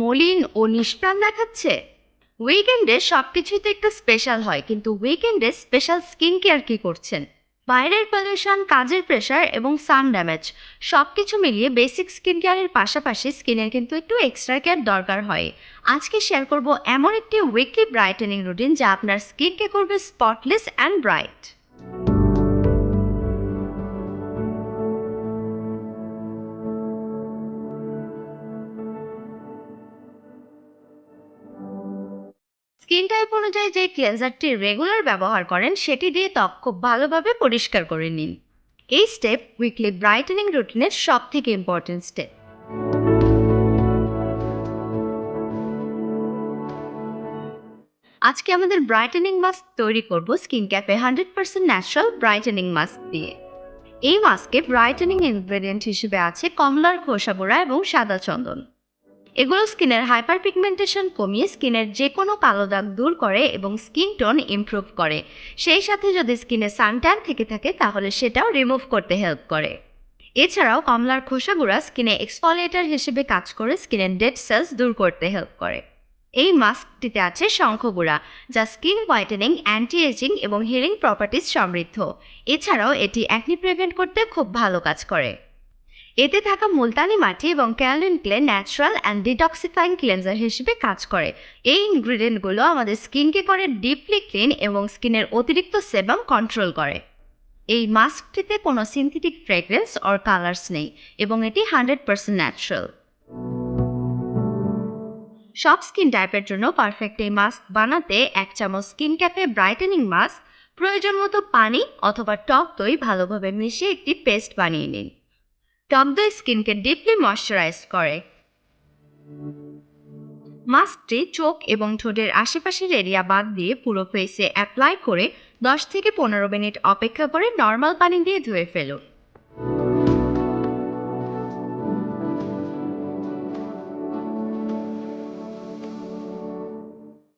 মলিন ও নিষ্প্রাণ দেখাচ্ছে। উইকেন্ডে সব কিছুই তো একটু স্পেশাল হয়, কিন্তু উইকেন্ডে স্পেশাল স্কিন কেয়ার কি করছেন? বাইরের পলিউশন, কাজের প্রেশার এবং সান ড্যামেজ সব কিছু মিলিয়ে বেসিক স্কিন কেয়ারের পাশাপাশি স্কিনের কিন্তু একটু এক্সট্রা কেয়ার দরকার হয়। আজকে শেয়ার করব এমন একটি উইকলি ব্রাইটেনিং রুটিন যা আপনার স্কিনকে করবে spotless and bright skin type অনুযায়ী যে ক্লিনজারটি রেগুলার ব্যবহার করেন, সেটি দিয়ে ত্বক খুব ভালোভাবে পরিষ্কার করে নিন। এই স্টেপ উইকলি ব্রাইটেনিং রুটিনের সব থেকে ইম্পর্টেন্ট স্টেপ। আজকে আমাদের ব্রাইটেনিং মাস্ক তৈরি করব skin ক্যাপে hundred percent natural brightening mask দিয়ে। এই মাস্কে ব্রাইটেনিং ইনগ্রেডিয়েন্ট হিসেবে আছে কমলার খোসা এবং সাদা চন্দন। এগুলো স্কিনের হাইপার পিগমেন্টেশন কমিয়ে স্কিনের যে কোনো কালো দাগ দূর করে এবং স্কিন টোন ইমপ্রুভ করে। সেই সাথে যদি স্কিনে সানট্যান থেকে থাকে, তাহলে সেটাও রিমুভ করতে হেল্প করে। এছাড়াও কমলার খোসা গুঁড়া স্কিনে এক্সফলিয়েটার হিসেবে কাজ করে স্কিনের ডেড সেলস দূর করতে হেল্প করে। এই মাস্কটিতে আছে শঙ্খগুড়া, যা স্কিন হোয়াইটেনিং অ্যান্টি এজিং এবং হিলিং প্রপার্টিজ সমৃদ্ধ। এছাড়াও এটি অ্যাকনি প্রিভেন্ট করতে খুব ভালো কাজ করে। এতে থাকা মুলতানি মাটি এবং kaolin clay natural and detoxifying cleanser হিসেবে কাজ করে। এই ইনগ্রিডিয়েন্টগুলো আমাদের স্কিনকে করে ডিপলি ক্লিন এবং স্কিনের অতিরিক্ত সেবাম কন্ট্রোল করে। এই মাস্কটিতে কোনো সিনথেটিক ফ্রেগ্রেন্স অর কালার্স নেই এবং এটি হান্ড্রেড পার্সেন্ট ন্যাচারাল সব স্কিন টাইপের জন্য পারফেক্ট এই মাস্ক বানাতে এক চামচ স্কিন ক্যাপে ব্রাইটেনিং মাস্ক, প্রয়োজন মতো পানি অথবা টক দই ভালোভাবে মিশিয়ে একটি পেস্ট বানিয়ে নিন। টক দই স্কিনকে ডিপলি ময়শ্চারাইজ করে। মাস্কটি চোখ এবং ঠোঁটের আশেপাশের এরিয়া বাদ দিয়ে পুরো ফেসে অ্যাপ্লাই করে দশ থেকে পনেরো মিনিট অপেক্ষা করে নর্মাল পানি দিয়ে ধুয়ে ফেলুন।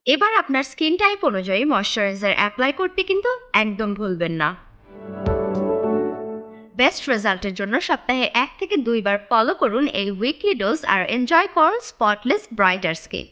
এবার আপনার স্কিন টাইপ অনুযায়ী ময়শ্চারাইজার অ্যাপ্লাই করতে কিন্তু একদম ভুলবেন না। বেস্ট রেজাল্টের জন্য সপ্তাহে এক থেকে দুইবার ফলো করুন এই উইকলি ডোজ আর এনজয় করুন স্পটলেস ব্রাইটার স্কিন